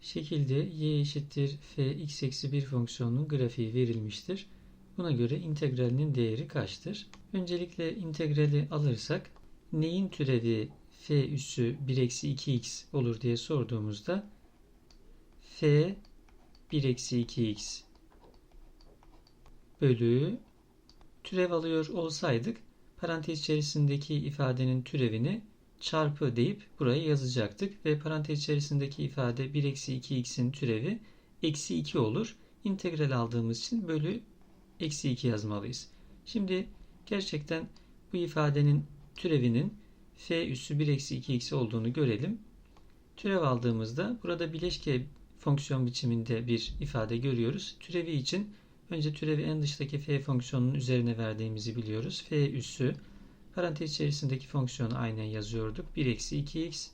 Şekilde y eşittir f x eksi 1 fonksiyonunun grafiği verilmiştir. Buna göre integralinin değeri kaçtır? Öncelikle integrali alırsak neyin türevi f üssü 1 eksi 2x olur diye sorduğumuzda f 1 eksi 2x bölü türev alıyor olsaydık parantez içerisindeki ifadenin türevini çarpı deyip buraya yazacaktık ve parantez içerisindeki ifade 1 eksi 2x'in türevi eksi 2 olur. İntegral aldığımız için bölü eksi 2 yazmalıyız. Şimdi gerçekten bu ifadenin türevinin f üssü 1 eksi 2x olduğunu görelim. Türev aldığımızda burada bileşke fonksiyon biçiminde bir ifade görüyoruz. Türevi için önce türevi en dıştaki f fonksiyonunun üzerine verdiğimizi biliyoruz. f üssü parantez içerisindeki fonksiyonu aynen yazıyorduk. 1 eksi 2x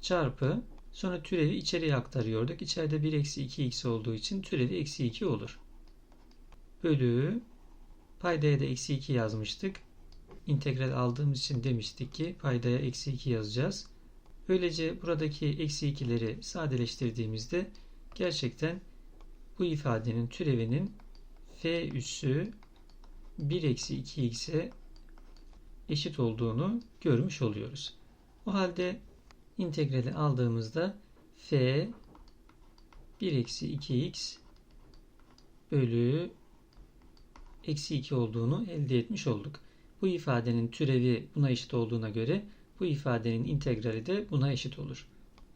çarpı sonra türevi içeriye aktarıyorduk. İçeride 1 eksi 2x olduğu için türevi eksi 2 olur. Bölü paydaya da eksi 2 yazmıştık. İntegral aldığımız için demiştik ki paydaya eksi 2 yazacağız. Böylece buradaki eksi 2'leri sadeleştirdiğimizde gerçekten bu ifadenin türevinin f üssü 1 eksi 2x'e eşit olduğunu görmüş oluyoruz. O halde integrali aldığımızda f 1 eksi 2x bölü eksi 2 olduğunu elde etmiş olduk. Bu ifadenin türevi buna eşit olduğuna göre bu ifadenin integrali de buna eşit olur.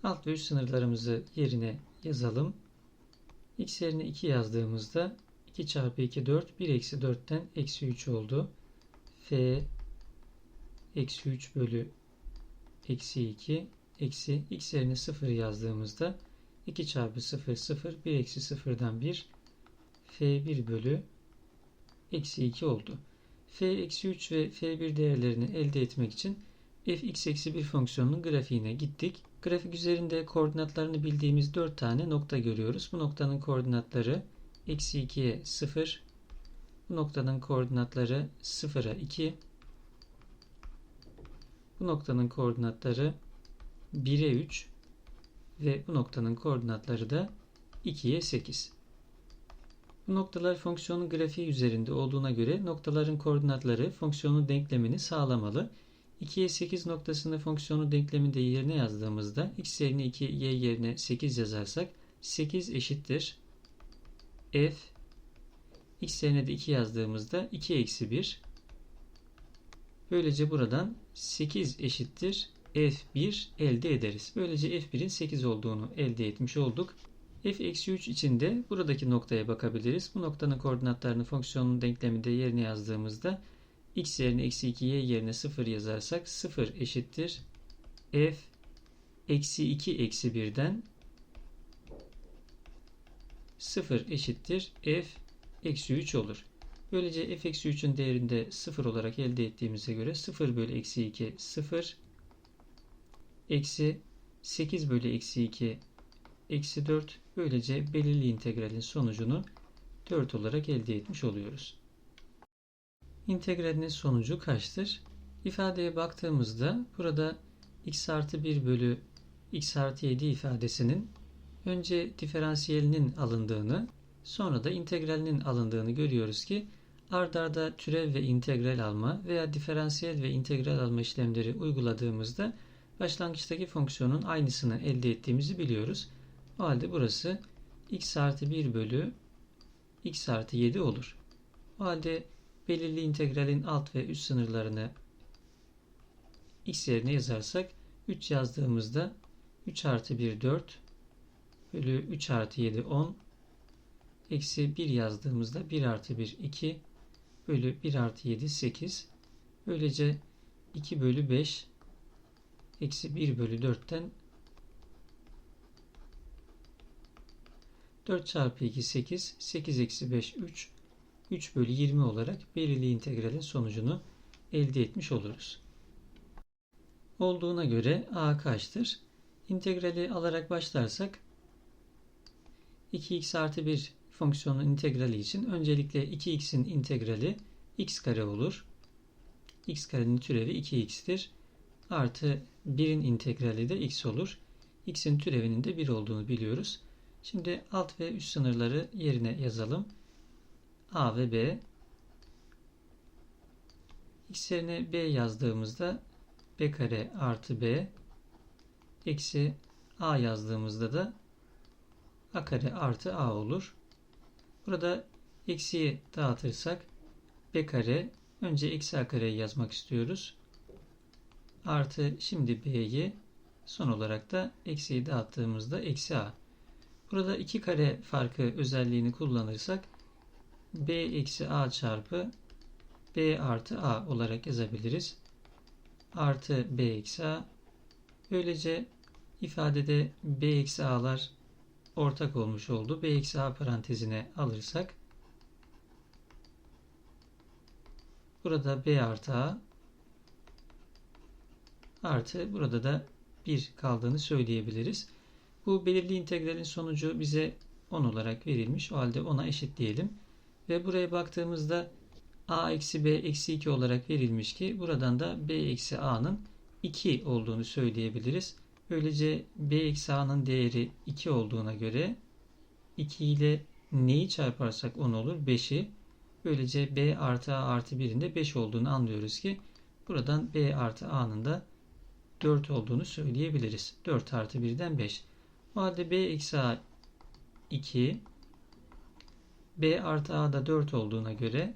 Alt ve üst sınırlarımızı yerine yazalım. x yerine 2 yazdığımızda 2 çarpı 2 4 1 eksi 4'ten eksi 3 oldu. f eksi 3 bölü eksi 2 eksi x yerine 0 yazdığımızda 2 çarpı 0 0 1 eksi 0'dan 1 f1 bölü eksi 2 oldu. f eksi 3 ve f1 değerlerini elde etmek için fx eksi 1 fonksiyonunun grafiğine gittik. Grafik üzerinde koordinatlarını bildiğimiz 4 tane nokta görüyoruz. Bu noktanın koordinatları eksi 2'ye 0, bu noktanın koordinatları 0'a 2, bu noktanın koordinatları 1'e 3 ve bu noktanın koordinatları da 2'ye 8. Bu noktalar fonksiyonun grafiği üzerinde olduğuna göre noktaların koordinatları fonksiyonun denklemini sağlamalı. 2'ye 8 noktasını fonksiyonun denkleminde yerine yazdığımızda x yerine 2, y yerine 8 yazarsak 8 eşittir f x yerine de 2 yazdığımızda 2 eksi 1 Böylece buradan 8 eşittir f1 elde ederiz. Böylece f1'in 8 olduğunu elde etmiş olduk. f-3 için de buradaki noktaya bakabiliriz. Bu noktanın koordinatlarını fonksiyonun denkleminde yerine yazdığımızda x yerine eksi 2 y yerine 0 yazarsak 0 eşittir f eksi 2 eksi 1'den 0 eşittir f eksi 3 olur. Böylece f-3'ün değerinde 0 olarak elde ettiğimize göre 0 bölü eksi 2 0 eksi 8 bölü eksi 2 eksi 4 böylece belirli integralin sonucunu 4 olarak elde etmiş oluyoruz. İntegralinin sonucu kaçtır? İfadeye baktığımızda burada x artı 1 bölü x artı 7 ifadesinin önce diferansiyelinin alındığını sonra da integralinin alındığını görüyoruz ki ard arda türev ve integral alma veya diferansiyel ve integral alma işlemleri uyguladığımızda başlangıçtaki fonksiyonun aynısını elde ettiğimizi biliyoruz. O halde burası x artı 1 bölü x artı 7 olur. O halde belirli integralin alt ve üst sınırlarını x yerine yazarsak 3 yazdığımızda 3 artı 1 4 bölü 3 artı 7 10 eksi 1 yazdığımızda 1 artı 1 2 bölü 1 artı 7 8. Böylece 2 bölü 5 eksi 1 bölü 4'ten 4 çarpı 2 8 8 eksi 5 3 3 bölü 20 olarak belirli integralin sonucunu elde etmiş oluruz. Olduğuna göre a kaçtır? İntegrali alarak başlarsak 2x artı 1 fonksiyonun integrali için öncelikle 2x'in integrali x kare olur. x karenin türevi 2x'tir. Artı 1'in integrali de x olur. x'in türevinin de 1 olduğunu biliyoruz. Şimdi alt ve üst sınırları yerine yazalım. a ve b. x yerine b yazdığımızda b kare artı b eksi a yazdığımızda da a kare artı a olur. Burada eksiyi dağıtırsak b kare önce eksi kareyi yazmak istiyoruz. Artı şimdi b'yi son olarak da eksiyi dağıttığımızda eksi a. Burada iki kare farkı özelliğini kullanırsak b eksi a çarpı b artı a olarak yazabiliriz. Artı b eksi a. Böylece ifadede b eksi a'lar ortak olmuş oldu. b eksi a parantezine alırsak burada b artı a artı burada da 1 kaldığını söyleyebiliriz. Bu belirli integralin sonucu bize 10 olarak verilmiş. O halde 10'a eşit diyelim. Ve buraya baktığımızda a eksi b eksi 2 olarak verilmiş ki buradan da b eksi a'nın 2 olduğunu söyleyebiliriz. Böylece b eksi a'nın değeri 2 olduğuna göre 2 ile neyi çarparsak 10 olur? 5'i. Böylece b artı a artı 1'in de 5 olduğunu anlıyoruz ki buradan b artı a'nın da 4 olduğunu söyleyebiliriz. 4 artı 1'den 5. O halde b eksi a 2 b artı a da 4 olduğuna göre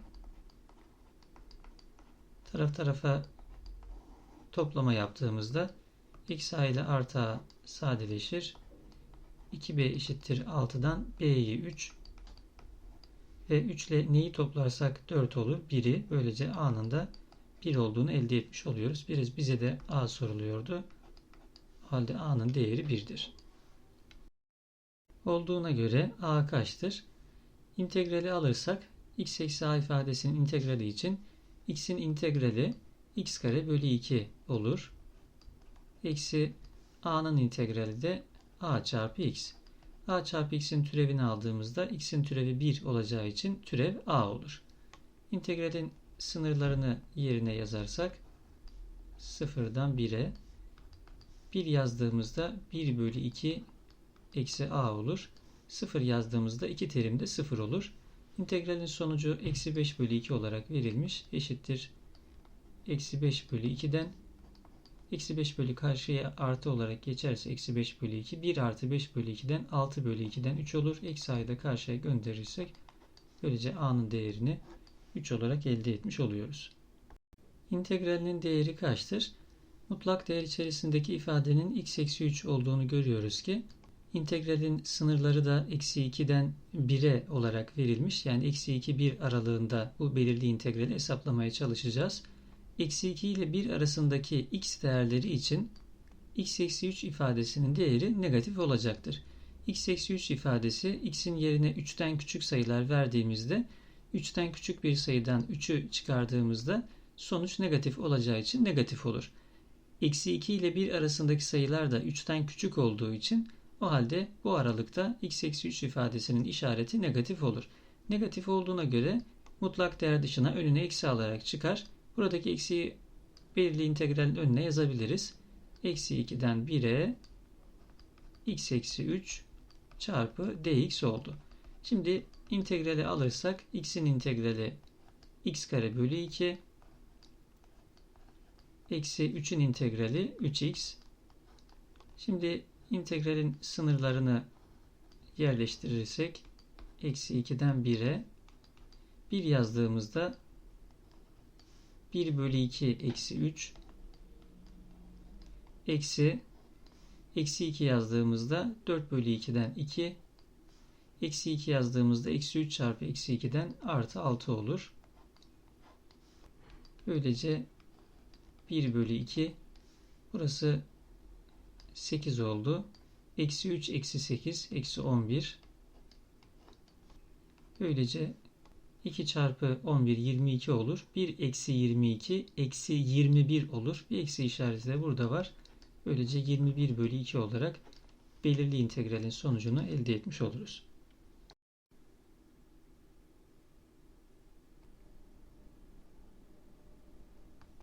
taraf tarafa toplama yaptığımızda x a ile artı a sadeleşir. 2b eşittir 6'dan b'yi 3 ve 3 ile neyi toplarsak 4 olur. 1'i böylece a'nın da 1 olduğunu elde etmiş oluyoruz. Biraz bize de a soruluyordu. O halde a'nın değeri 1'dir. Olduğuna göre a kaçtır? İntegrali alırsak x eksi a ifadesinin integrali için x'in integrali x kare bölü 2 olur. Eksi a'nın integrali de a çarpı x. a çarpı x'in türevini aldığımızda x'in türevi 1 olacağı için türev a olur. İntegralin sınırlarını yerine yazarsak sıfırdan 1'e 1 yazdığımızda 1 bölü 2 eksi a olur. 0 yazdığımızda iki terim de 0 olur. İntegralin sonucu eksi 5 bölü 2 olarak verilmiş. Eşittir. Eksi 5 bölü 2'den eksi 5 bölü karşıya artı olarak geçerse eksi 5 bölü 2 1 artı 5 bölü 2'den 6 bölü 2'den 3 olur. Eksi a'yı da karşıya gönderirsek böylece a'nın değerini 3 olarak elde etmiş oluyoruz. İntegralinin değeri kaçtır? Mutlak değer içerisindeki ifadenin x eksi 3 olduğunu görüyoruz ki integralin sınırları da eksi 2'den 1'e olarak verilmiş. Yani eksi 2 1 aralığında bu belirli integrali hesaplamaya çalışacağız. Eksi 2 ile 1 arasındaki x değerleri için x eksi 3 ifadesinin değeri negatif olacaktır. x eksi 3 ifadesi x'in yerine 3'ten küçük sayılar verdiğimizde 3'ten küçük bir sayıdan 3'ü çıkardığımızda sonuç negatif olacağı için negatif olur. Eksi 2 ile 1 arasındaki sayılar da 3'ten küçük olduğu için o halde bu aralıkta x eksi 3 ifadesinin işareti negatif olur. Negatif olduğuna göre mutlak değer dışına önüne eksi alarak çıkar. Buradaki eksiyi belirli integralin önüne yazabiliriz. Eksi 2'den 1'e x eksi 3 çarpı dx oldu. Şimdi integrali alırsak x'in integrali x kare bölü 2 eksi 3'ün integrali 3x. Şimdi integralin sınırlarını yerleştirirsek eksi 2'den 1'e 1 yazdığımızda 1 bölü 2 eksi 3 eksi eksi 2 yazdığımızda 4 bölü 2'den 2 Eksi 2 yazdığımızda eksi 3 çarpı eksi 2'den artı 6 olur. Böylece 1 bölü 2 burası 8 oldu. Eksi 3 eksi 8 eksi 11 Böylece 2 çarpı 11 22 olur. 1 eksi 22 eksi 21 olur. Bir eksi işareti de burada var. Böylece 21 bölü 2 olarak belirli integralin sonucunu elde etmiş oluruz.